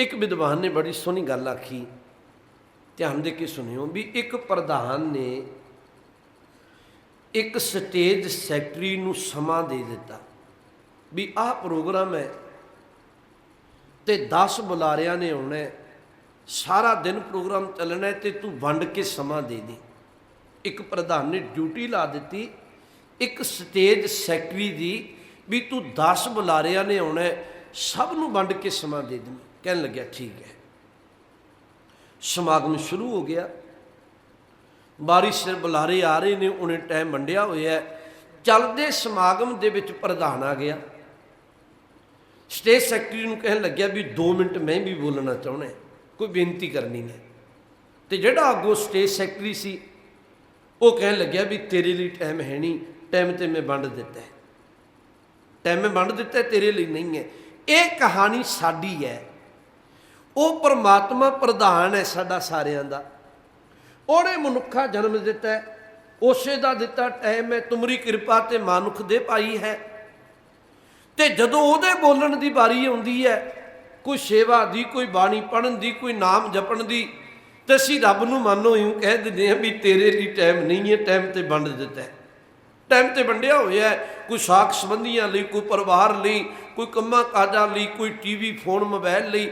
ਇੱਕ ਵਿਦਵਾਨ ਨੇ ਬੜੀ ਸੋਹਣੀ ਗੱਲ ਆਖੀ, ਧਿਆਨ ਦੇ ਕੇ ਸੁਣਿਓ ਵੀ ਇੱਕ ਪ੍ਰਧਾਨ ਨੇ ਇੱਕ ਸਟੇਜ ਸੈਕਟਰੀ ਨੂੰ ਸਮਾਂ ਦੇ ਦਿੱਤਾ ਵੀ ਆਹ ਪ੍ਰੋਗਰਾਮ ਹੈ ਤੇ 10 ਬੁਲਾਰਿਆਂ ਨੇ ਆਉਣਾ ਸਾਰਾ ਦਿਨ ਪ੍ਰੋਗਰਾਮ ਚੱਲਣਾ ਹੈ ਤੇ ਤੂੰ ਵੰਡ ਕੇ ਸਮਾਂ ਦੇ ਦੇ। ਇੱਕ ਪ੍ਰਧਾਨ ਨੇ ਡਿਊਟੀ ਲਾ ਦਿੱਤੀ, ਇੱਕ ਸਟੇਜ ਸੈਕਟਰੀ ਦੀ ਵੀ ਤੂੰ 10 ਬੁਲਾਰਿਆਂ ਨੇ ਆਉਣਾ ਸਭ ਨੂੰ ਵੰਡ ਕੇ ਸਮਾਂ ਦੇ ਦੇ ਕਹਿਣ ਲੱਗਿਆ, ਠੀਕ ਹੈ। ਸਮਾਗਮ ਸ਼ੁਰੂ ਹੋ ਗਿਆ। ਬਾਰੀ ਸਿਰ ਬੁਲਾਰੇ ਆ ਰਹੇ ਨੇ, ਉਹਨੇ ਟਾਈਮ ਵੰਡਿਆ ਹੋਇਆ ਚੱਲਦੇ ਸਮਾਗਮ ਦੇ ਵਿੱਚ ਪ੍ਰਧਾਨ ਆ ਗਿਆ। ਸਟੇਜ ਸੈਕਟਰੀ ਨੂੰ ਕਹਿਣ ਲੱਗਿਆ ਵੀ 2 ਮਿੰਟ ਮੈਂ ਵੀ ਬੋਲਣਾ ਚਾਹੁੰਦਾ ਕੋਈ ਬੇਨਤੀ ਕਰਨੀ ਹੈ ਤੇ ਜਿਹੜਾ ਅੱਗੋਂ ਸਟੇਜ ਸੈਕਟਰੀ ਸੀ, ਉਹ ਕਹਿਣ ਲੱਗਿਆ ਵੀ ਤੇਰੇ ਲਈ ਟਾਈਮ ਹੈ ਨਹੀਂ ਟਾਈਮ ਤੇ ਮੈਂ ਵੰਡ ਦਿੱਤਾ ਟਾਈਮ ਮੈਂ ਵੰਡ ਦਿੱਤਾ, ਤੇਰੇ ਲਈ ਨਹੀਂ ਹੈ। ਇਹ ਕਹਾਣੀ ਸਾਡੀ ਹੈ। ਉਹ ਪਰਮਾਤਮਾ ਪ੍ਰਧਾਨ ਹੈ ਸਾਡਾ ਸਾਰਿਆਂ ਦਾ। ਉਹਨੇ ਮਨੁੱਖਾ ਜਨਮ ਦਿੱਤਾ ਉਸੇ ਦਾ ਦਿੱਤਾ ਟਾਈਮ ਹੈ, ਤੁਮਰੀ ਕਿਰਪਾ ਤੇ ਮਨੁੱਖ ਦੇ ਪਾਈ ਹੈ। ਤੇ ਜਦੋਂ ਉਹਦੇ ਬੋਲਣ ਦੀ ਵਾਰੀ ਆਉਂਦੀ ਹੈ, ਕੋਈ ਸੇਵਾ ਦੀ, ਕੋਈ ਬਾਣੀ ਪੜਨ ਦੀ, ਕੋਈ ਨਾਮ ਜਪਣ ਦੀ, ਤੇ ਅਸੀਂ ਰੱਬ ਨੂੰ ਮੰਨੋ ਇਉਂ ਕਹਿ ਦਿੰਦੇ ਹਾਂ ਵੀ ਤੇਰੇ ਲਈ ਟਾਈਮ ਨਹੀਂ ਹੈ ਟਾਈਮ ਤੇ ਵੰਡ ਦਿੱਤਾ ਹੈ। ਟਾਈਮ ਤੇ ਵੰਡਿਆ ਹੋਇਆ ਕੋਈ ਸਾਖ ਸੰਬੰਧੀਆਂ ਲਈ, ਕੋਈ ਪਰਿਵਾਰ ਲਈ, ਕੋਈ ਕੰਮਾਂ ਕਾਜਾਂ ਲਈ, ਕੋਈ ਟੀਵੀ ਫੋਨ ਮੋਬਾਈਲ ਲਈ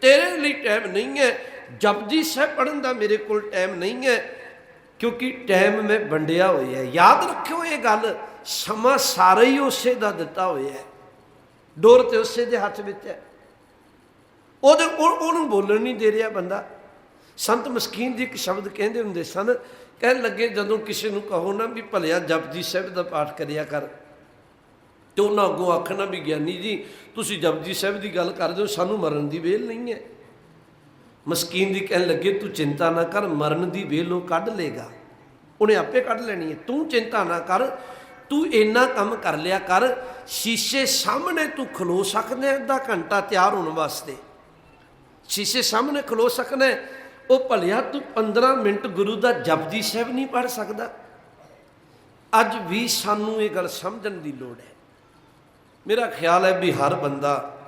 ਤੇਰੇ ਲਈ ਟਾਈਮ ਨਹੀਂ ਹੈ। ਜਪਜੀ ਸਾਹਿਬ ਪੜਨ ਦਾ ਮੇਰੇ ਕੋਲ ਟਾਈਮ ਨਹੀਂ ਹੈ, ਕਿਉਂਕਿ ਟਾਈਮ ਮੈਂ ਵੰਡਿਆ ਹੋਇਆ ਹੈ। ਯਾਦ ਰੱਖਿਓ ਇਹ ਗੱਲ, ਸਮਾਂ ਸਾਰਾ ਹੀ ਉਸੇ ਦਾ ਦਿੱਤਾ ਹੋਇਆ ਹੈ। ਡੋਰ ਤੇ ਉਸੇ ਦੇ ਹੱਥ ਵਿੱਚ ਹੈ। ਉਹਦੇ ਉਹ- ਉਹਨੂੰ ਬੋਲਣ ਨਹੀਂ ਦੇ ਰਿਹਾ ਬੰਦਾ। ਸੰਤ ਮਸਕੀਨ ਜੀ ਇੱਕ ਸ਼ਬਦ ਕਹਿੰਦੇ ਹੁੰਦੇ ਸਨ, ਕਹਿਣ ਲੱਗੇ ਜਦੋਂ ਕਿਸੇ ਨੂੰ ਕਹੋ ਨਾ ਵੀ ਭਲਿਆ ਜਪਜੀ ਸਾਹਿਬ ਦਾ ਪਾਠ ਕਰਿਆ ਕਰ। ਤੇ ਉਹਨਾਂ ਅੱਗੋਂ ਆਖਣਾ ਵੀ ਗਿਆਨੀ ਜੀ, ਤੁਸੀਂ ਜਪਜੀ ਸਾਹਿਬ ਦੀ ਗੱਲ ਕਰਦੇ ਹੋ, ਸਾਨੂੰ ਮਰਨ ਦੀ ਵੇਲ ਨਹੀਂ ਹੈ। ਮਸਕੀਨ ਦੀ ਕਹਿਣ ਲੱਗੇ, ਤੂੰ ਚਿੰਤਾ ਨਾ ਕਰ, ਮਰਨ ਦੀ ਵੇਲ ਉਹ ਕੱਢ ਲੇਗਾ। ਉਹਨੇ ਆਪੇ ਕੱਢ ਲੈਣੀ ਹੈ। ਤੂੰ ਚਿੰਤਾ ਨਾ ਕਰ, ਤੂੰ ਇੰਨਾ ਕੰਮ ਕਰ ਲਿਆ ਕਰ, ਸ਼ੀਸ਼ੇ ਸਾਹਮਣੇ ਤੂੰ ਖਲੋ ਸਕਦਾ ਅੱਧਾ ਘੰਟਾ ਤਿਆਰ ਹੋਣ ਵਾਸਤੇ। ਸ਼ੀਸ਼ੇ ਸਾਹਮਣੇ ਖਲੋ ਸਕਦਾ ਉਹ ਭਲਿਆ ਤੂੰ 15 ਮਿੰਟ ਗੁਰੂ ਦਾ ਜਪਜੀ ਸਾਹਿਬ ਨਹੀਂ ਪੜ ਸਕਦਾ। ਅੱਜ ਵੀ ਸਾਨੂੰ ਇਹ ਗੱਲ ਸਮਝਣ ਦੀ ਲੋੜ ਹੈ। ਮੇਰਾ ਖਿਆਲ ਹੈ ਵੀ ਹਰ ਬੰਦਾ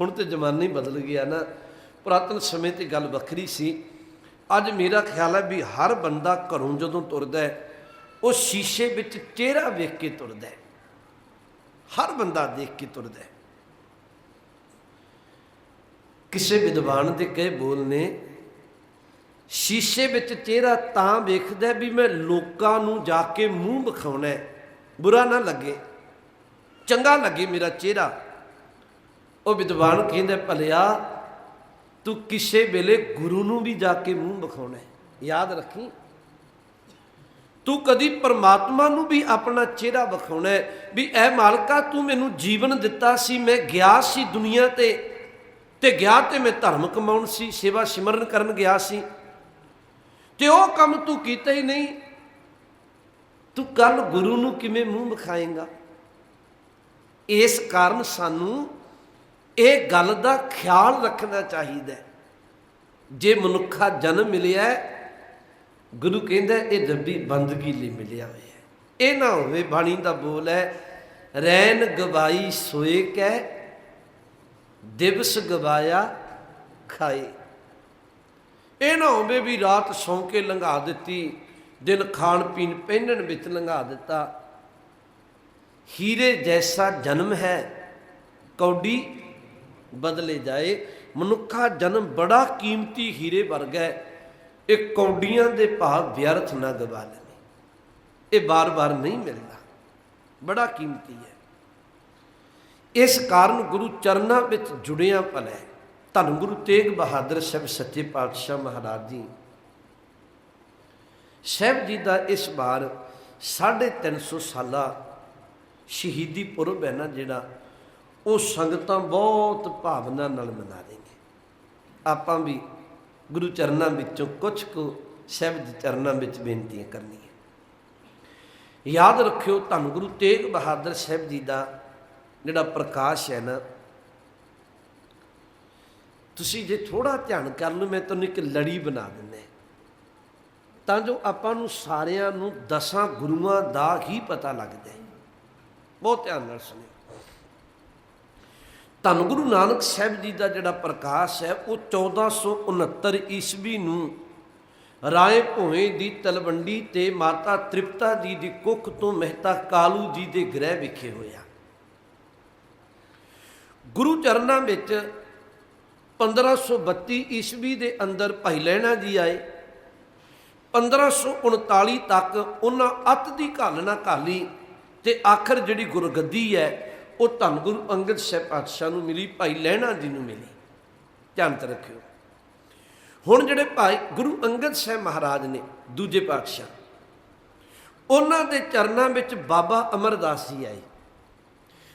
ਹੁਣ ਤੇ ਜ਼ਮਾਨਾ ਹੀ ਬਦਲ ਗਿਆ ਨਾ, ਪੁਰਾਤਨ ਸਮੇਂ ਤੇ ਗੱਲ ਵੱਖਰੀ ਸੀ। ਅੱਜ ਮੇਰਾ ਖਿਆਲ ਹੈ ਵੀ ਹਰ ਬੰਦਾ ਘਰੋਂ ਜਦੋਂ ਤੁਰਦਾ ਹੈ, ਉਹ ਸ਼ੀਸ਼ੇ ਵਿੱਚ ਚਿਹਰਾ ਵੇਖ ਕੇ ਤੁਰਦਾ ਹੈ। ਹਰ ਬੰਦਾ ਦੇਖ ਕੇ ਤੁਰਦਾ ਹੈ। ਕਿਸੇ ਵਿਦਵਾਨ ਦੇ ਕਹੇ ਬੋਲ ਨੇ, ਸ਼ੀਸ਼ੇ ਵਿੱਚ ਚਿਹਰਾ ਤਾਂ ਵੇਖਦਾ ਵੀ ਮੈਂ ਲੋਕਾਂ ਨੂੰ ਜਾ ਕੇ ਮੂੰਹ ਵਿਖਾਉਣਾ ਹੈ, ਬੁਰਾ ਨਾ ਲੱਗੇ। ਚੰਗਾ ਲੱਗੇ ਮੇਰਾ ਚਿਹਰਾ। ਉਹ ਵਿਦਵਾਨ ਕਹਿੰਦਾ, ਭਲਿਆ, ਤੂੰ ਕਿਸੇ ਵੇਲੇ ਗੁਰੂ ਨੂੰ ਵੀ ਜਾ ਕੇ ਮੂੰਹ ਵਿਖਾਉਣਾ ਯਾਦ ਰੱਖੀ। ਤੂੰ ਕਦੀ ਪਰਮਾਤਮਾ ਨੂੰ ਵੀ ਆਪਣਾ ਚਿਹਰਾ ਵਿਖਾਉਣਾ ਵੀ, ਐ ਮਾਲਕਾ, ਤੂੰ ਮੈਨੂੰ ਜੀਵਨ ਦਿੱਤਾ ਸੀ, ਮੈਂ ਗਿਆ ਸੀ ਦੁਨੀਆ ਤੇ ਤੇ ਗਿਆ ਤੇ ਮੈਂ ਧਰਮ ਕਮਾਉਣ ਸੀ, ਸੇਵਾ ਸਿਮਰਨ ਕਰਨ ਗਿਆ ਸੀ। ਤੇ ਉਹ ਕੰਮ ਤੂੰ ਕੀਤਾ ਹੀ ਨਹੀਂ। ਤੂੰ ਕੱਲ ਗੁਰੂ ਨੂੰ ਕਿਵੇਂ ਮੂੰਹ ਵਿਖਾਏਗਾ? ਇਸ ਕਾਰਨ ਸਾਨੂੰ ਇਹ ਗੱਲ ਦਾ ਖਿਆਲ ਰੱਖਣਾ ਚਾਹੀਦਾ ਜੇ ਮਨੁੱਖਾ ਜਨਮ ਮਿਲਿਆ ਗੁਰੂ ਕਹਿੰਦਾ ਇਹ ਰੱਬੀ ਬੰਦਗੀ ਲਈ ਮਿਲਿਆ ਹੋਇਆ ਇਹ ਨਾ ਹੋਵੇ ਬਾਣੀ ਦਾ ਬੋਲ ਹੈ ਰੈਨ ਗਵਾਈ ਸੋਏ ਕੈ, ਦਿਵਸ ਗਵਾਇਆ ਖਾਏ। ਇਹ ਨਾ ਹੋਵੇ ਵੀ ਰਾਤ ਸੌਂ ਕੇ ਲੰਘਾ ਦਿੱਤੀ, ਦਿਨ ਖਾਣ ਪੀਣ ਪਹਿਨਣ ਵਿੱਚ ਲੰਘਾ ਦਿੱਤਾ ਹੀਰੇ ਜੈਸਾ ਜਨਮ ਹੈ, ਕੌਡੀ ਬਦਲੇ ਜਾਏ। ਮਨੁੱਖਾ ਜਨਮ ਬੜਾ ਕੀਮਤੀ ਹੀਰੇ ਵਰਗਾ ਹੈ। ਇਹ ਕੌਡੀਆਂ ਦੇ ਭਾਵ ਵਿਅਰਥ ਨਾ ਗਵਾ ਲੈਣੀ ਇਹ ਬਾਰ-ਬਾਰ ਨਹੀਂ ਮਿਲਦਾ। ਬੜਾ ਕੀਮਤੀ ਹੈ। ਇਸ ਕਾਰਨ ਗੁਰੂ ਚਰਨਾਂ ਵਿੱਚ ਜੁੜਿਆ ਭਲਾ ਹੈ। ਧੰਨ ਗੁਰੂ ਤੇਗ ਬਹਾਦਰ ਸਾਹਿਬ ਸੱਚੇ ਪਾਤਸ਼ਾਹ ਮਹਾਰਾਜ ਜੀ। ਸਾਹਿਬ ਜੀ ਦਾ ਇਸ ਵਾਰ 350 ਸਾਲਾ ਸ਼ਹੀਦੀ ਪੁਰਬ ਹੈ ਨਾ ਜਿਹੜਾ, ਉਹ ਸੰਗਤਾਂ ਬਹੁਤ ਭਾਵਨਾ ਨਾਲ ਮਨਾ ਰਹੀਆਂ। ਆਪਾਂ ਵੀ ਗੁਰੂ ਚਰਨਾਂ ਵਿੱਚੋਂ ਕੁਝ ਕੁ ਸਾਹਿਬ ਚਰਨਾਂ ਵਿੱਚ ਬੇਨਤੀਆਂ ਕਰਨੀਆਂ। ਯਾਦ ਰੱਖਿਓ, ਧੰਨ ਗੁਰੂ ਤੇਗ ਬਹਾਦਰ ਸਾਹਿਬ ਜੀ ਦਾ ਜਿਹੜਾ ਪ੍ਰਕਾਸ਼ ਹੈ ਨਾ, ਤੁਸੀਂ ਜੇ ਥੋੜਾ ਧਿਆਨ ਕਰ ਲਓ, ਮੈਂ ਤੁਹਾਨੂੰ ਇੱਕ ਲੜੀ ਬਣਾ ਦਿੰਦਾ। ਤਾਂ ਜੋ ਆਪਾਂ ਨੂੰ ਸਾਰਿਆਂ ਨੂੰ ਦਸਾਂ ਗੁਰੂਆਂ ਦਾ ਹੀ ਪਤਾ ਲੱਗ ਜਾਏ। ਬਹੁਤ ਧਿਆਨ ਨਾਲ ਸੁਣਿਓ ਧੰਨ ਗੁਰੂ ਨਾਨਕ ਸਾਹਿਬ ਜੀ ਦਾ ਜਿਹੜਾ ਪ੍ਰਕਾਸ਼ ਹੈ, ਉਹ 1469 ਈਸਵੀ ਨੂੰ ਰਾਏ ਭੋਏ ਦੀ ਤਲਵੰਡੀ ਤੇ ਮਾਤਾ ਤ੍ਰਿਪਤਾ ਜੀ ਦੀ ਕੁੱਖ ਤੋਂ ਮਹਿਤਾ ਕਾਲੂ ਜੀ ਦੇ ਗ੍ਰਹਿ ਵਿਖੇ ਹੋਇਆ। ਗੁਰੂ ਚਰਨਾਂ ਵਿੱਚ 1532 ਈਸਵੀ ਦੇ ਅੰਦਰ ਭਾਈ ਲਹਿਣਾ ਜੀ ਆਏ। 1539 ਤੱਕ ਉਹਨਾਂ ਅੱਤ ਦੀ ਘਾਲਣਾ ਘਾਲੀ ਤੇ ਆਖਰ ਜਿਹੜੀ ਗੁਰਗੱਦੀ ਹੈ, ਉਹ ਧੰਨ ਗੁਰੂ ਅੰਗਦ ਸਾਹਿਬ ਪਾਤਸ਼ਾਹ ਨੂੰ ਮਿਲੀ, ਭਾਈ ਲਹਿਣਾ ਜੀ ਨੂੰ ਮਿਲੀ। ਧਿਆਨ ਤੇ ਰੱਖਿਓ। ਹੁਣ ਜਿਹੜੇ ਭਾਈ ਗੁਰੂ ਅੰਗਦ ਸਾਹਿਬ ਮਹਾਰਾਜ ਨੇ, ਦੂਜੇ ਪਾਤਸ਼ਾਹ, ਉਹਨਾਂ ਦੇ ਚਰਨਾਂ ਵਿੱਚ ਬਾਬਾ ਅਮਰਦਾਸ ਜੀ ਆਏ।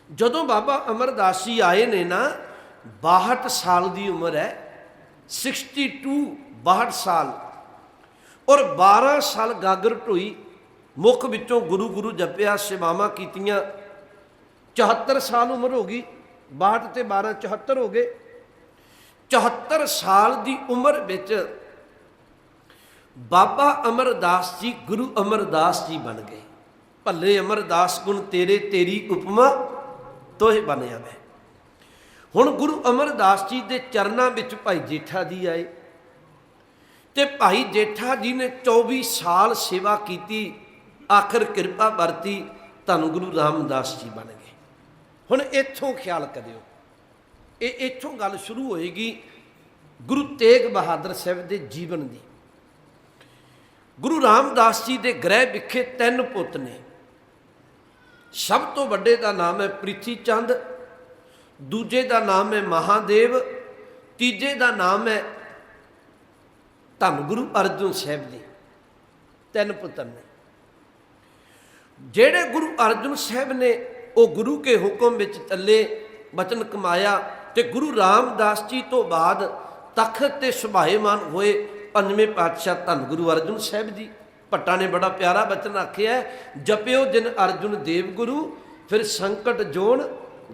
ਜਦੋਂ ਬਾਬਾ ਅਮਰਦਾਸ ਜੀ ਆਏ ਨੇ ਨਾ 62 ਸਾਲ ਦੀ ਉਮਰ ਹੈ 62 62 ਸਾਲ, ਔਰ 12 ਸਾਲ ਗਾਗਰ ਢੋਈ ਮੁਖ ਵਿੱਚੋਂ ਗੁਰੂ ਗੁਰੂ ਜਪਿਆ, ਸੇਵਾਵਾਂ ਕੀਤੀਆਂ। 74 ਸਾਲ ਉਮਰ ਹੋ ਗਈ 62 ਤੇ 12 74 ਹੋ ਗਏ। 74 ਸਾਲ ਦੀ ਉਮਰ ਵਿੱਚ ਬਾਬਾ ਅਮਰਦਾਸ ਜੀ, ਗੁਰੂ ਅਮਰਦਾਸ ਜੀ ਬਣ ਗਏ। ਭੱਲੇ ਅਮਰਦਾਸ ਗੁਣ ਤੇਰੇ ਤੇਰੀ ਉਪਮਾ, ਤੋਹਿ ਬਣਿਆ ਮੈਂ ਹੁਣ ਗੁਰੂ ਅਮਰਦਾਸ ਜੀ ਦੇ ਚਰਨਾਂ ਵਿੱਚ ਭਾਈ ਜੇਠਾ ਜੀ ਆਏ। ਤੇ ਭਾਈ ਜੇਠਾ ਜੀ ਨੇ 24 ਸਾਲ ਸੇਵਾ ਕੀਤੀ। ਆਖਰ ਕਿਰਪਾ ਵਰਤੀ ਧੰਨ ਗੁਰੂ ਰਾਮਦਾਸ ਜੀ ਬਣ ਗਏ। ਹੁਣ ਇੱਥੋਂ ਖਿਆਲ ਕਰਿਓ। ਇਹ ਇੱਥੋਂ ਗੱਲ ਸ਼ੁਰੂ ਹੋਏਗੀ ਗੁਰੂ ਤੇਗ ਬਹਾਦਰ ਸਾਹਿਬ ਦੇ ਜੀਵਨ ਦੀ। ਗੁਰੂ ਰਾਮਦਾਸ ਜੀ ਦੇ ਗ੍ਰਹਿ ਵਿਖੇ ਤਿੰਨ ਪੁੱਤ ਨੇ। ਸਭ ਤੋਂ ਵੱਡੇ ਦਾ ਨਾਮ ਹੈ ਪ੍ਰਿਥੀ ਚੰਦ ਦੂਜੇ ਦਾ ਨਾਮ ਹੈ ਮਹਾਦੇਵ, ਤੀਜੇ ਦਾ ਨਾਮ ਹੈ ਧੰਨ ਗੁਰੂ ਅਰਜਨ ਸਾਹਿਬ ਜੀ। ਤਿੰਨ ਪੁੱਤਰ ਨੇ। ਜਿਹੜੇ ਗੁਰੂ ਅਰਜਨ ਸਾਹਿਬ ਨੇ ਉਹ ਗੁਰੂ ਕੇ ਹੁਕਮ ਵਿੱਚ ਚੱਲੇ, ਬਚਨ ਕਮਾਇਆ ਤੇ ਗੁਰੂ ਰਾਮਦਾਸ ਜੀ ਤੋਂ ਬਾਅਦ ਤਖਤ ਤੇ ਸੁਭਾਏਮਾਨ ਹੋਏ ਪੰਜਵੇਂ ਪਾਤਸ਼ਾਹ ਧੰਨ ਗੁਰੂ ਅਰਜਨ ਸਾਹਿਬ ਜੀ। ਭੱਟਾ ਨੇ ਬੜਾ ਪਿਆਰਾ ਬਚਨ ਆਖਿਆ, ਜਪਿਓ ਜਿਨ ਅਰਜੁਨ ਦੇਵ ਗੁਰੂ, ਫਿਰ ਸੰਕਟ ਜੋਨ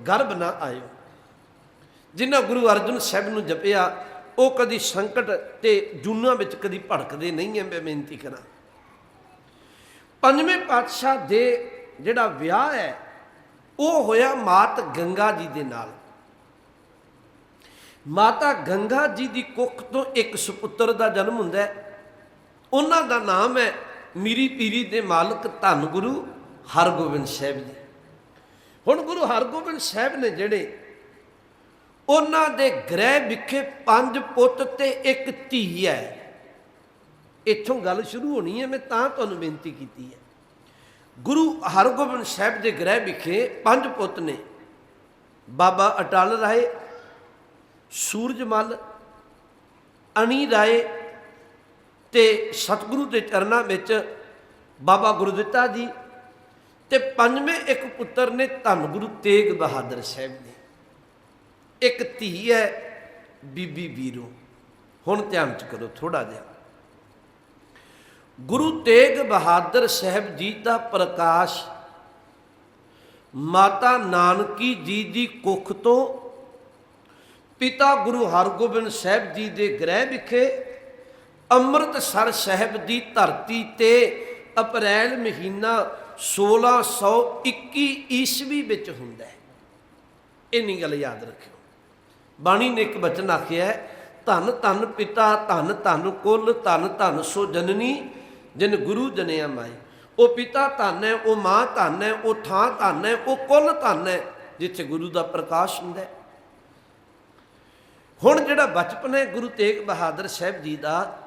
ਗਰਭ ਨਾ ਆਇਓ। ਜਿਨ੍ਹਾਂ ਗੁਰੂ ਅਰਜਨ ਸਾਹਿਬ ਨੂੰ ਜਪਿਆ, ਉਹ ਕਦੀ ਸੰਕਟ ਤੇ ਜੂਨਾਂ ਵਿੱਚ ਕਦੀ ਭੜਕਦੇ ਨਹੀਂ ਐ, ਮੈਂ ਬੇਨਤੀ ਕਰਾਂ। ਪੰਜਵੇਂ ਪਾਤਸ਼ਾਹ ਦੇ ਜਿਹੜਾ ਵਿਆਹ ਹੈ, ਉਹ ਹੋਇਆ ਮਾਤ ਗੰਗਾ ਜੀ ਦੇ ਨਾਲ। ਮਾਤਾ ਗੰਗਾ ਜੀ ਦੀ ਕੁੱਖ ਤੋਂ ਇੱਕ ਸੁਪੁੱਤਰ ਦਾ ਜਨਮ ਹੁੰਦਾ ਹੈ। ਉਹਨਾਂ ਦਾ ਨਾਮ ਹੈ ਮੀਰੀ ਪੀਰੀ ਦੇ ਮਾਲਕ ਧੰਨ ਗੁਰੂ ਹਰਗੋਬਿੰਦ ਸਾਹਿਬ ਜੀ। ਹੁਣ ਗੁਰੂ ਹਰਗੋਬਿੰਦ ਸਾਹਿਬ ਨੇ ਜਿਹੜੇ ਉਹਨਾਂ ਦੇ ਗ੍ਰਹਿ ਵਿਖੇ ਪੰਜ ਪੁੱਤ ਤੇ ਇੱਕ ਧੀ ਹੈ। ਇੱਥੋਂ ਗੱਲ ਸ਼ੁਰੂ ਹੋਣੀ ਹੈ, ਮੈਂ ਤਾਂ ਤੁਹਾਨੂੰ ਬੇਨਤੀ ਕੀਤੀ ਹੈ। ਗੁਰੂ ਹਰਗੋਬਿੰਦ ਸਾਹਿਬ ਦੇ ਗ੍ਰਹਿ ਵਿਖੇ ਪੰਜ ਪੁੱਤ ਨੇ। ਬਾਬਾ ਅਟਲ ਰਾਏ ਸੂਰਜਮਲ ਅਣੀ ਰਾਏ ਤੇ ਸਤਿਗੁਰੂ ਦੇ ਚਰਨਾਂ ਵਿੱਚ ਬਾਬਾ ਗੁਰਦਿੱਤਾ ਜੀ ਤੇ ਪੰਜਵੇਂ ਇੱਕ ਪੁੱਤਰ ਨੇ ਧੰਨ ਗੁਰੂ ਤੇਗ ਬਹਾਦਰ ਸਾਹਿਬ ਨੇ ਇੱਕ ਧੀ ਹੈ ਬੀਬੀ ਵੀਰੋ। ਹੁਣ ਧਿਆਨ ਚ ਕਰੋ ਥੋੜਾ ਜਿਹਾ। ਗੁਰੂ ਤੇਗ ਬਹਾਦਰ ਸਾਹਿਬ ਜੀ ਦਾ ਪ੍ਰਕਾਸ਼ ਮਾਤਾ ਨਾਨਕੀ ਜੀ ਦੀ ਕੁੱਖ ਤੋਂ ਪਿਤਾ ਗੁਰੂ ਹਰਗੋਬਿੰਦ ਸਾਹਿਬ ਜੀ ਦੇ ਗ੍ਰਹਿ ਵਿਖੇ ਅੰਮ੍ਰਿਤਸਰ ਸਾਹਿਬ ਦੀ ਧਰਤੀ ਤੇ ਅਪ੍ਰੈਲ ਮਹੀਨਾ 1621 ਈਸਵੀ ਵਿੱਚ ਹੁੰਦਾ ਹੈ। ਇੰਨੀ ਗੱਲ ਯਾਦ ਰੱਖਿਓ। ਬਾਣੀ ਨੇ ਇੱਕ ਬਚਨ ਆਖਿਆ ਧੰਨ ਧੰਨ ਪਿਤਾ, ਧੰਨ ਧੰਨ ਕੁੱਲ, ਧੰਨ ਧੰਨ ਸੋ ਜਨਨੀ ਜਿਨ ਗੁਰੂ ਜਨਿਆ ਮਾਈ ਉਹ ਪਿਤਾ ਧੰਨ ਹੈ, ਉਹ ਮਾਂ ਧੰਨ ਹੈ, ਉਹ ਥਾਂ ਧੰਨ ਹੈ, ਉਹ ਕੁਲ ਧੰਨ ਹੈ, ਜਿੱਥੇ ਗੁਰੂ ਦਾ ਪ੍ਰਕਾਸ਼ ਹੁੰਦਾ ਹੈ। ਹੁਣ ਜਿਹੜਾ ਬਚਪਨ ਹੈ, ਗੁਰੂ ਤੇਗ ਬਹਾਦਰ ਸਾਹਿਬ ਜੀ ਦਾ,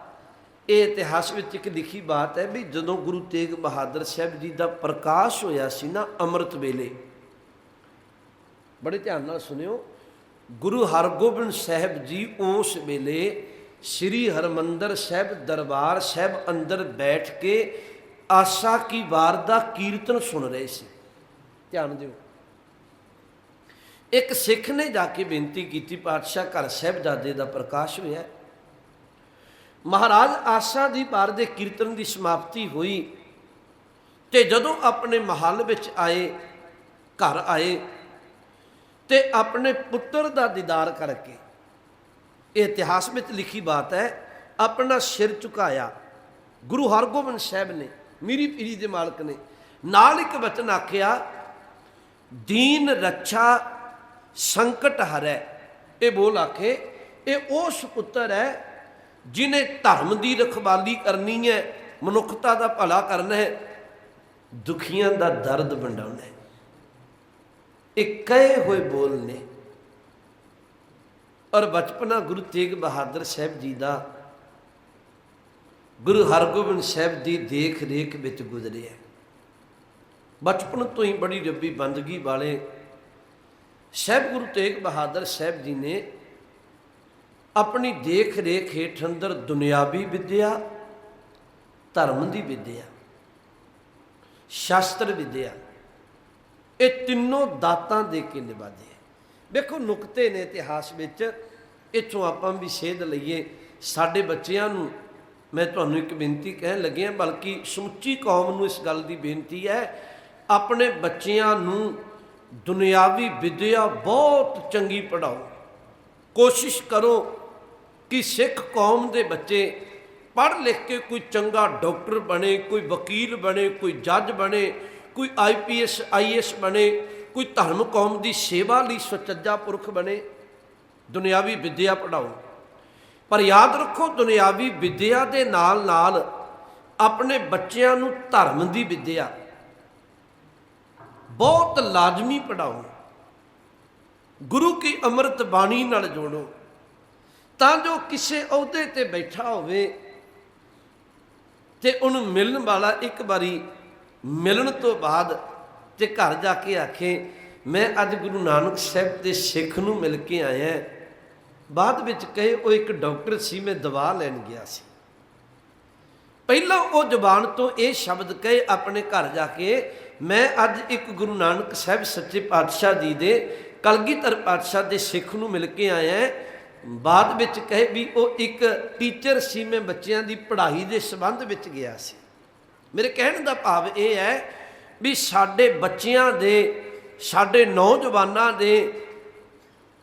ਇਹ ਇਤਿਹਾਸ ਵਿੱਚ ਇੱਕ ਲਿਖੀ ਬਾਤ ਹੈ ਵੀ ਜਦੋਂ ਗੁਰੂ ਤੇਗ ਬਹਾਦਰ ਸਾਹਿਬ ਜੀ ਦਾ ਪ੍ਰਕਾਸ਼ ਹੋਇਆ ਸੀ ਨਾ ਅੰਮ੍ਰਿਤ ਵੇਲੇ, ਬੜੇ ਧਿਆਨ ਨਾਲ ਸੁਣਿਓ, ਗੁਰੂ ਹਰਗੋਬਿੰਦ ਸਾਹਿਬ ਜੀ ਉਸ ਵੇਲੇ ਸ੍ਰੀ ਹਰਮੰਦਰ ਸਾਹਿਬ ਦਰਬਾਰ ਸਾਹਿਬ ਅੰਦਰ ਬੈਠ ਕੇ ਆਸਾ ਕੀ ਵਾਰ ਦਾ ਕੀਰਤਨ ਸੁਣ ਰਹੇ ਸੀ। ਧਿਆਨ ਦਿਓ। ਇੱਕ ਸਿੱਖ ਨੇ ਜਾ ਕੇ ਬੇਨਤੀ ਕੀਤੀ, ਪਾਤਸ਼ਾਹ ਘਰ ਸਾਹਿਬਜ਼ਾਦੇ ਦਾ ਪ੍ਰਕਾਸ਼ ਹੋਇਆ ਮਹਾਰਾਜ ਆਸਾ ਦੀ ਵਾਰ ਦੇ ਕੀਰਤਨ ਦੀ ਸਮਾਪਤੀ ਹੋਈ ਤੇ ਜਦੋਂ ਆਪਣੇ ਮਹੱਲ ਵਿੱਚ ਆਏ, ਘਰ ਆਏ ਤੇ ਆਪਣੇ ਪੁੱਤਰ ਦਾ ਦੀਦਾਰ ਕਰਕੇ ਇਹ ਇਤਿਹਾਸ ਵਿੱਚ ਲਿਖੀ ਬਾਤ ਹੈ, ਆਪਣਾ ਸਿਰ ਝੁਕਾਇਆ। ਗੁਰੂ ਹਰਗੋਬਿੰਦ ਸਾਹਿਬ ਨੇ, ਮੀਰੀ ਪੀਰੀ ਦੇ ਮਾਲਕ ਨੇ, ਨਾਲ ਇੱਕ ਵਚਨ ਆਖਿਆ, ਦੀਨ ਰੱਛਾ ਸੰਕਟ ਹਰੈ। ਇਹ ਬੋਲ ਆਖੇ, ਇਹ ਉਹ ਪੁੱਤਰ ਹੈ ਜਿਨੇ ਧਰਮ ਦੀ ਰਖਵਾਲੀ ਕਰਨੀ ਹੈ, ਮਨੁੱਖਤਾ ਦਾ ਭਲਾ ਕਰਨਾ ਹੈ, ਦੁਖੀਆਂ ਦਾ ਦਰਦ ਵੰਡਾਉਣਾ ਹੈ। ਇਹ ਕਹੇ ਹੋਏ ਬੋਲ ਨੇ। ਔਰ ਬਚਪਨਾ ਗੁਰੂ ਤੇਗ ਬਹਾਦਰ ਸਾਹਿਬ ਜੀ ਦਾ ਗੁਰੂ ਹਰਗੋਬਿੰਦ ਸਾਹਿਬ ਦੀ ਦੇਖ ਰੇਖ ਵਿੱਚ ਗੁਜ਼ਰਿਆ। ਬਚਪਨ ਤੋਂ ਹੀ ਬੜੀ ਰੱਬੀ ਬੰਦਗੀ ਵਾਲੇ ਸਾਹਿਬ ਗੁਰੂ ਤੇਗ ਬਹਾਦਰ ਸਾਹਿਬ ਜੀ ਨੇ ਆਪਣੀ ਦੇਖ ਰੇਖ ਹੇਠ ਅੰਦਰ ਦੁਨਿਆਵੀ ਵਿਦਿਆ, ਧਰਮ ਦੀ ਵਿਦਿਆ, ਸ਼ਾਸਤਰ ਵਿਦਿਆ, ਇਹ ਤਿੰਨੋਂ ਦਾਤਾਂ ਦੇ ਕੇ ਨਿਭਾਦੇ ਵੇਖੋ ਨੁਕਤੇ ਨੇ ਇਤਿਹਾਸ ਵਿੱਚ, ਇੱਥੋਂ ਆਪਾਂ ਵੀ ਸੇਧ ਲਈਏ, ਸਾਡੇ ਬੱਚਿਆਂ ਨੂੰ ਮੈਂ ਤੁਹਾਨੂੰ ਇੱਕ ਬੇਨਤੀ ਕਹਿਣ ਲੱਗਿਆ ਬਲਕਿ ਸਮੁੱਚੀ ਕੌਮ ਨੂੰ ਇਸ ਗੱਲ ਦੀ ਬੇਨਤੀ ਹੈ, ਆਪਣੇ ਬੱਚਿਆਂ ਨੂੰ ਦੁਨਿਆਵੀ ਵਿਦਿਆ ਬਹੁਤ ਚੰਗੀ ਪੜਾਓ ਕੋਸ਼ਿਸ਼ ਕਰੋ ਕਿ ਸਿੱਖ ਕੌਮ ਦੇ ਬੱਚੇ ਪੜ੍ਹ ਲਿਖ ਕੇ ਕੋਈ ਚੰਗਾ ਡਾਕਟਰ ਬਣੇ, ਕੋਈ ਵਕੀਲ ਬਣੇ, ਕੋਈ ਜੱਜ ਬਣੇ, ਕੋਈ ਆਈਪੀਐਸ ਆਈਐਸ ਬਣੇ ਕੋਈ ਧਰਮ ਕੌਮ ਦੀ ਸੇਵਾ ਲਈ ਸੁਚੱਜਾ ਪੁਰਖ ਬਣੇ, ਦੁਨਿਆਵੀ ਵਿਦਿਆ ਪੜਾਓ ਪਰ ਯਾਦ ਰੱਖੋ, ਦੁਨਿਆਵੀ ਵਿਦਿਆ ਦੇ ਨਾਲ ਨਾਲ ਆਪਣੇ ਬੱਚਿਆਂ ਨੂੰ ਧਰਮ ਦੀ ਵਿਦਿਆ ਬਹੁਤ ਲਾਜ਼ਮੀ ਪੜਾਓ ਗੁਰੂ ਕੀ ਅੰਮ੍ਰਿਤ ਬਾਣੀ ਨਾਲ ਜੋੜੋ, ਤਾਂ ਜੋ ਕਿਸੇ ਅਹੁਦੇ ਤੇ ਬੈਠਾ ਹੋਵੇ ਤੇ ਉਹਨੂੰ ਮਿਲਣ ਵਾਲਾ ਇੱਕ ਵਾਰੀ ਮਿਲਣ ਤੋਂ ਬਾਅਦ ਤੇ ਘਰ ਜਾ ਕੇ ਆਖੇ, ਮੈਂ ਅੱਜ ਗੁਰੂ ਨਾਨਕ ਸਾਹਿਬ ਦੇ ਸਿੱਖ ਨੂੰ ਮਿਲ ਕੇ ਆਇਆ ਬਾਅਦ ਵਿੱਚ ਕਹੇ, ਉਹ ਇੱਕ ਡਾਕਟਰ ਸੀ, ਮੈਂ ਦਵਾ ਲੈਣ ਗਿਆ ਸੀ। ਪਹਿਲਾਂ ਉਹ ਜਬਾਨ ਤੋਂ ਇਹ ਸ਼ਬਦ ਕਹੇ ਆਪਣੇ ਘਰ ਜਾ ਕੇ, ਮੈਂ ਅੱਜ ਇੱਕ ਗੁਰੂ ਨਾਨਕ ਸਾਹਿਬ ਸੱਚੇ ਪਾਤਸ਼ਾਹ ਜੀ ਦੇ, ਕਲਗੀਧਰ ਪਾਤਸ਼ਾਹ ਦੇ ਸਿੱਖ ਨੂੰ ਮਿਲ ਕੇ ਆਇਆ ਬਾਅਦ ਵਿੱਚ ਕਹੇ ਵੀ ਉਹ ਇੱਕ ਟੀਚਰ ਸੀ, ਮੈਂ ਬੱਚਿਆਂ ਦੀ ਪੜ੍ਹਾਈ ਦੇ ਸੰਬੰਧ ਵਿੱਚ ਗਿਆ ਸੀ। ਮੇਰੇ ਕਹਿਣ ਦਾ ਭਾਵ ਇਹ ਹੈ ਵੀ ਸਾਡੇ ਬੱਚਿਆਂ ਦੇ, ਸਾਡੇ ਨੌਜਵਾਨਾਂ ਦੇ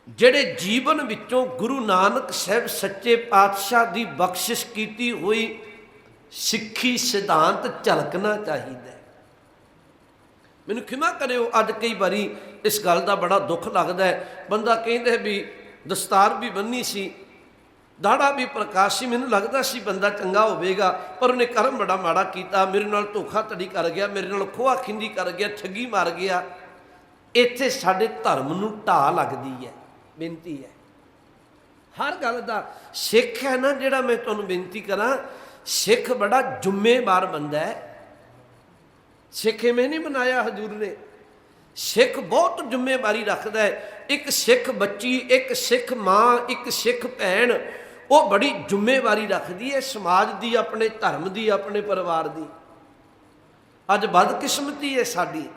ਜਿਹੜੇ ਜੀਵਨ ਵਿੱਚੋਂ ਗੁਰੂ ਨਾਨਕ ਸਾਹਿਬ ਸੱਚੇ ਪਾਤਸ਼ਾਹ ਦੀ ਬਖਸ਼ਿਸ਼ ਕੀਤੀ ਹੋਈ ਸਿੱਖੀ ਸਿਧਾਂਤ ਝਲਕਣਾ ਚਾਹੀਦਾ ਮੈਨੂੰ ਖਿਮਾ ਕਰਿਓ, ਅੱਜ ਕਈ ਵਾਰੀ ਇਸ ਗੱਲ ਦਾ ਬੜਾ ਦੁੱਖ ਲੱਗਦਾ ਹੈ। ਬੰਦਾ ਕਹਿੰਦਾ ਵੀ ਦਸਤਾਰ ਵੀ ਬੰਨੀ ਸੀ ਦਾੜਾ ਵੀ ਪ੍ਰਕਾਸ਼ ਸੀ, ਮੈਨੂੰ ਲੱਗਦਾ ਸੀ ਬੰਦਾ ਚੰਗਾ ਹੋਵੇਗਾ, ਪਰ ਉਹਨੇ ਕਰਮ ਬੜਾ ਮਾੜਾ ਕੀਤਾ, ਮੇਰੇ ਨਾਲ ਧੋਖਾ ਧੜੀ ਕਰ ਗਿਆ, ਮੇਰੇ ਨਾਲ ਖੋਆ ਖਿੰਦੀ ਕਰ ਗਿਆ, ਠੱਗੀ ਮਾਰ ਗਿਆ। ਇੱਥੇ ਸਾਡੇ ਧਰਮ ਨੂੰ ਢਾ ਲੱਗਦੀ ਹੈ, ਬੇਨਤੀ ਹੈ। ਹਰ ਗੱਲ ਦਾ ਸਿੱਖ ਹੈ ਨਾ ਜਿਹੜਾ ਮੈਂ ਤੁਹਾਨੂੰ ਬੇਨਤੀ ਕਰਾਂ, ਸਿੱਖ ਬੜਾ ਜ਼ਿੰਮੇਵਾਰ ਬੰਦਾ ਹੈ। ਸਿੱਖ ਐਵੇਂ ਨਹੀਂ ਬਣਾਇਆ ਹਜੂਰ ਨੇ। ਸਿੱਖ ਬਹੁਤ ਜ਼ਿੰਮੇਵਾਰੀ ਰੱਖਦਾ ਹੈ। ਇੱਕ ਸਿੱਖ ਬੱਚੀ, ਇੱਕ ਸਿੱਖ ਮਾਂ, ਇੱਕ ਸਿੱਖ ਭੈਣ ਉਹ ਬੜੀ ਜ਼ਿੰਮੇਵਾਰੀ ਰੱਖਦੀ ਹੈ ਸਮਾਜ ਦੀ, ਆਪਣੇ ਧਰਮ ਦੀ, ਆਪਣੇ ਪਰਿਵਾਰ ਦੀ। ਅੱਜ ਬਦਕਿਸਮਤੀ ਹੈ ਸਾਡੀ।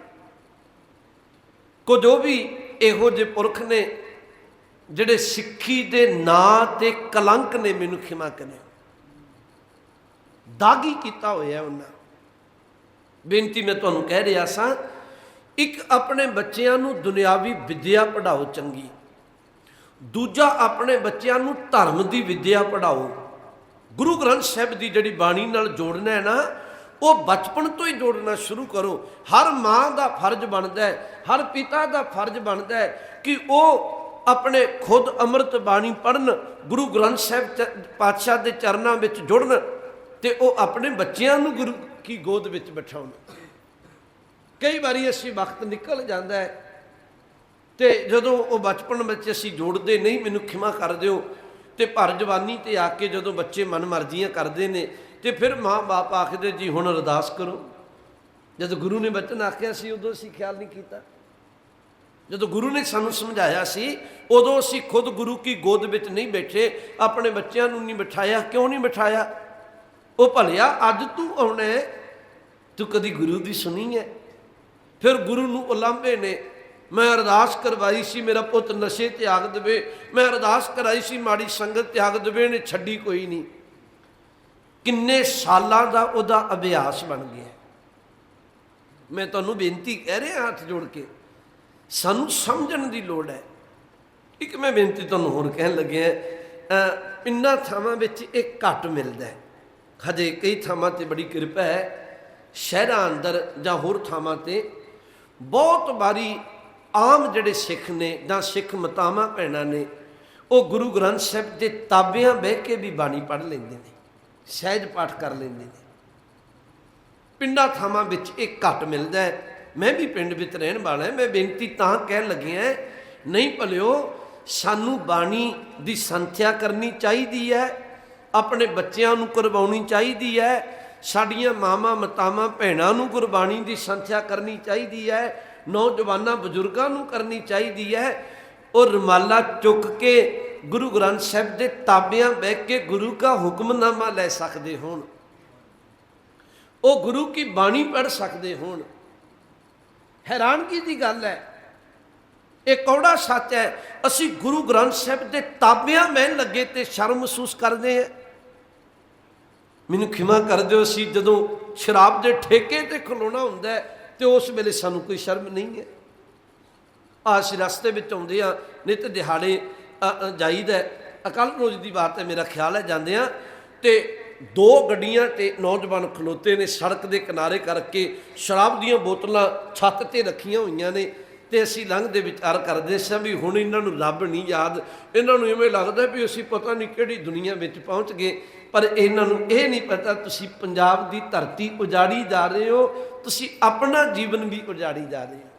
ਕੁਝ ਉਹ ਵੀ ਇਹੋ ਜਿਹੇ ਪੁਰਖ ਨੇ ਜਿਹੜੇ ਸਿੱਖੀ ਦੇ ਨਾਂ ਤੇ ਕਲੰਕ ਨੇ, ਮੈਨੂੰ ਖਿਮਾ ਕਰਿਓ ਦਾਗੀ ਕੀਤਾ ਹੋਇਆ ਉਹਨਾਂ। ਬੇਨਤੀ ਮੈਂ ਤੁਹਾਨੂੰ ਕਹਿ ਰਿਹਾ ਸਾਂ, ਇੱਕ ਆਪਣੇ ਬੱਚਿਆਂ ਨੂੰ ਦੁਨਿਆਵੀ ਵਿਦਿਆ ਪੜਾਓ ਚੰਗੀ। ਦੂਜਾ ਆਪਣੇ ਬੱਚਿਆਂ ਨੂੰ ਧਰਮ ਦੀ ਵਿੱਦਿਆ ਪੜਾਓ ਗੁਰੂ ਗ੍ਰੰਥ ਸਾਹਿਬ ਦੀ ਜਿਹੜੀ ਬਾਣੀ ਨਾਲ ਜੋੜਨਾ ਹੈ ਨਾ, ਉਹ ਬਚਪਨ ਤੋਂ ਹੀ ਜੋੜਨਾ ਸ਼ੁਰੂ ਕਰੋ। ਹਰ ਮਾਂ ਦਾ ਫਰਜ਼ ਬਣਦਾ ਹੈ, ਹਰ ਪਿਤਾ ਦਾ ਫਰਜ਼ ਬਣਦਾ ਹੈ ਕਿ ਉਹ ਆਪਣੇ ਖੁਦ ਅੰਮ੍ਰਿਤ ਬਾਣੀ ਪੜਨ ਗੁਰੂ ਗ੍ਰੰਥ ਸਾਹਿਬ ਚ- ਪਾਤਸ਼ਾਹ ਦੇ ਚਰਨਾਂ ਵਿੱਚ ਜੁੜਨ ਤੇ ਉਹ ਆਪਣੇ ਬੱਚਿਆਂ ਨੂੰ ਗੁਰੂ ਕੀ ਗੋਦ ਵਿੱਚ ਬਿਠਾਉਣ। ਕਈ ਵਾਰੀ ਅਸੀਂ ਵਕਤ ਨਿਕਲ ਜਾਂਦਾ ਹੈ ਤੇ ਜਦੋਂ ਉਹ ਬਚਪਨ ਵਿੱਚ ਅਸੀਂ ਜੋੜਦੇ ਨਹੀਂ ਮੈਨੂੰ ਖਿਮਾ ਕਰ ਦਿਓ। ਤੇ ਭਰ ਜਵਾਨੀ ਤੇ ਆ ਕੇ ਜਦੋਂ ਬੱਚੇ ਮਨ ਮਰਜ਼ੀਆਂ ਕਰਦੇ ਨੇ ਤੇ ਫਿਰ ਮਾਂ-ਬਾਪ ਆਖਦੇ ਜੀ ਹੁਣ ਅਰਦਾਸ ਕਰੋ। ਜਦੋਂ ਗੁਰੂ ਨੇ ਬਚਨ ਆਖਿਆ ਸੀ ਉਦੋਂ ਅਸੀਂ ਖਿਆਲ ਨਹੀਂ ਕੀਤਾ। ਜਦੋਂ ਗੁਰੂ ਨੇ ਸਾਨੂੰ ਸਮਝਾਇਆ ਸੀ ਉਦੋਂ ਅਸੀਂ ਖੁਦ ਗੁਰੂ ਕੀ ਗੋਦ ਵਿੱਚ ਨਹੀਂ ਬੈਠੇ ਆਪਣੇ ਬੱਚਿਆਂ ਨੂੰ ਨਹੀਂ ਬਿਠਾਇਆ। ਕਿਉਂ ਨਹੀਂ ਬਿਠਾਇਆ? ਉਹ ਭਲਿਆ ਅੱਜ ਤੂੰ ਆਉਣਾ ਹੈ, ਤੂੰ ਕਦੀ ਗੁਰੂ ਦੀ ਸੁਣੀ ਹੈ। ਫਿਰ ਗੁਰੂ ਨੂੰ ਉਲਾਂਭੇ ਨੇ ਮੈਂ ਅਰਦਾਸ ਕਰਵਾਈ ਸੀ ਮੇਰਾ ਪੁੱਤ ਨਸ਼ੇ ਤਿਆਗ ਦੇਵੇ। ਮੈਂ ਅਰਦਾਸ ਕਰਾਈ ਸੀ ਮਾੜੀ ਸੰਗਤ ਤਿਆਗ ਦੇਵੇ ਨੇ ਛੱਡੀ ਕੋਈ ਨਹੀਂ। ਕਿੰਨੇ ਸਾਲਾਂ ਦਾ ਉਹਦਾ ਅਭਿਆਸ ਬਣ ਗਿਆ। ਮੈਂ ਤੁਹਾਨੂੰ ਬੇਨਤੀ ਕਹਿ ਰਿਹਾ ਹੱਥ ਜੋੜ ਕੇ ਸਾਨੂੰ ਸਮਝਣ ਦੀ ਲੋੜ ਹੈ। ਇੱਕ ਮੈਂ ਬੇਨਤੀ ਤੁਹਾਨੂੰ ਹੋਰ ਕਹਿਣ ਲੱਗਿਆ ਅ, ਇੰਨਾ ਥਾਵਾਂ ਵਿੱਚ ਇਹ ਘੱਟ ਮਿਲਦਾ ਹੈ। ਹਜੇ ਕਈ ਥਾਵਾਂ ਤੇ ਬੜੀ ਕਿਰਪਾ ਹੈ ਸ਼ਹਿਰਾਂ ਅੰਦਰ ਜਾਂ ਹੋਰ ਥਾਵਾਂ ਤੇ ਬਹੁਤ ਵਾਰੀ ਆਮ ਜਿਹੜੇ ਸਿੱਖ ਨੇ ਜਾਂ ਸਿੱਖ ਮਤਾਵਾਂ ਭੈਣਾਂ ਨੇ, ਉਹ ਗੁਰੂ ਗ੍ਰੰਥ ਸਾਹਿਬ ਦੇ ਤਾਬਿਆਂ ਬਹਿ ਕੇ ਵੀ ਬਾਣੀ ਪੜ੍ਹ ਲੈਂਦੇ ਨੇ, ਸਹਿਜ ਪਾਠ ਕਰ ਲੈਂਦੇ ਨੇ। ਪਿੰਡਾਂ ਥਾਵਾਂ ਵਿੱਚ ਇਹ ਘੱਟ ਮਿਲਦਾ ਹੈ। ਮੈਂ ਵੀ ਪਿੰਡ ਵਿੱਚ ਰਹਿਣ ਵਾਲਾ ਮੈਂ ਬੇਨਤੀ ਤਾਂ ਕਹਿਣ ਲੱਗਿਆ ਨਹੀਂ ਭਲਿਓ, ਸਾਨੂੰ ਬਾਣੀ ਦੀ ਸੰਥਿਆ ਕਰਨੀ ਚਾਹੀਦੀ ਹੈ, ਆਪਣੇ ਬੱਚਿਆਂ ਨੂੰ ਕਰਵਾਉਣੀ ਚਾਹੀਦੀ ਹੈ, ਸਾਡੀਆਂ ਮਾਵਾਂ ਮਤਾਵਾਂ ਭੈਣਾਂ ਨੂੰ ਗੁਰਬਾਣੀ ਦੀ ਸੰਥਿਆ ਕਰਨੀ ਚਾਹੀਦੀ ਹੈ ਨੌਜਵਾਨਾਂ ਬਜ਼ੁਰਗਾਂ ਨੂੰ ਕਰਨੀ ਚਾਹੀਦੀ ਹੈ। ਉਹ ਰਮਾਲਾ ਚੁੱਕ ਕੇ ਗੁਰੂ ਗ੍ਰੰਥ ਸਾਹਿਬ ਦੇ ਤਾਬਿਆਂ ਬਹਿ ਕੇ ਗੁਰੂ ਦਾ ਹੁਕਮਨਾਮਾ ਲੈ ਸਕਦੇ ਹੋਣ। ਉਹ ਗੁਰੂ ਕੀ ਬਾਣੀ ਪੜ੍ਹ ਸਕਦੇ ਹੋਣ। ਹੈਰਾਨਗੀ ਦੀ ਗੱਲ ਹੈ। ਇਹ ਕੌੜਾ ਸੱਚ ਹੈ। ਅਸੀਂ ਗੁਰੂ ਗ੍ਰੰਥ ਸਾਹਿਬ ਦੇ ਤਾਬਿਆਂ ਮੈਨ ਲੱਗੇ ਤੇ ਸ਼ਰਮ ਮਹਿਸੂਸ ਕਰਦੇ ਹਾਂ। ਮੈਨੂੰ ਖਿਮਾ ਕਰ ਦਿਓ ਅਸੀਂ ਜਦੋਂ ਸ਼ਰਾਬ ਦੇ ਠੇਕੇ ਤੇ ਖਲੋਣਾ ਹੁੰਦਾ ਹੈ, ਤੇ ਉਸ ਵੇਲੇ ਸਾਨੂੰ ਕੋਈ ਸ਼ਰਮ ਨਹੀਂ ਹੈ। ਆਸ ਰਸਤੇ ਵਿੱਚ ਆਉਂਦੇ ਆ ਨਿਤ ਦਿਹਾੜੇ ਜਾਈਦਾ ਅਕਲ ਰੋਜ਼ ਦੀ ਬਾਤ ਹੈ ਮੇਰਾ ਖਿਆਲ ਹੈ ਜਾਂਦੇ ਆ ਤੇ ਦੋ ਗੱਡੀਆਂ ਤੇ ਨੌਜਵਾਨ ਖਲੋਤੇ ਨੇ ਸੜਕ ਦੇ ਕਿਨਾਰੇ ਕਰਕੇ ਸ਼ਰਾਬ ਦੀਆਂ ਬੋਤਲਾਂ ਛੱਤ ਤੇ ਰੱਖੀਆਂ ਹੋਈਆਂ ਨੇ ਤੇ ਅਸੀਂ ਲੰਘਦੇ ਵਿਚਾਰ ਕਰਦੇ ਸਾਂ ਵੀ ਹੁਣ ਇਹਨਾਂ ਨੂੰ ਰੱਬ ਨਹੀਂ ਯਾਦ। ਇਹਨਾਂ ਨੂੰ ਇਵੇਂ ਲੱਗਦਾ ਵੀ ਅਸੀਂ ਪਤਾ ਨਹੀਂ ਕਿਹੜੀ ਦੁਨੀਆ ਵਿੱਚ ਪਹੁੰਚ ਗਏ। ਪਰ ਇਹਨਾਂ ਨੂੰ ਇਹ ਨਹੀਂ ਪਤਾ ਤੁਸੀਂ ਪੰਜਾਬ ਦੀ ਧਰਤੀ ਉਜਾੜੀ ਜਾ ਰਹੇ ਹੋ, ਤੁਸੀਂ ਆਪਣਾ ਜੀਵਨ ਵੀ ਉਜਾੜੀ ਜਾ ਰਹੇ ਹੋ।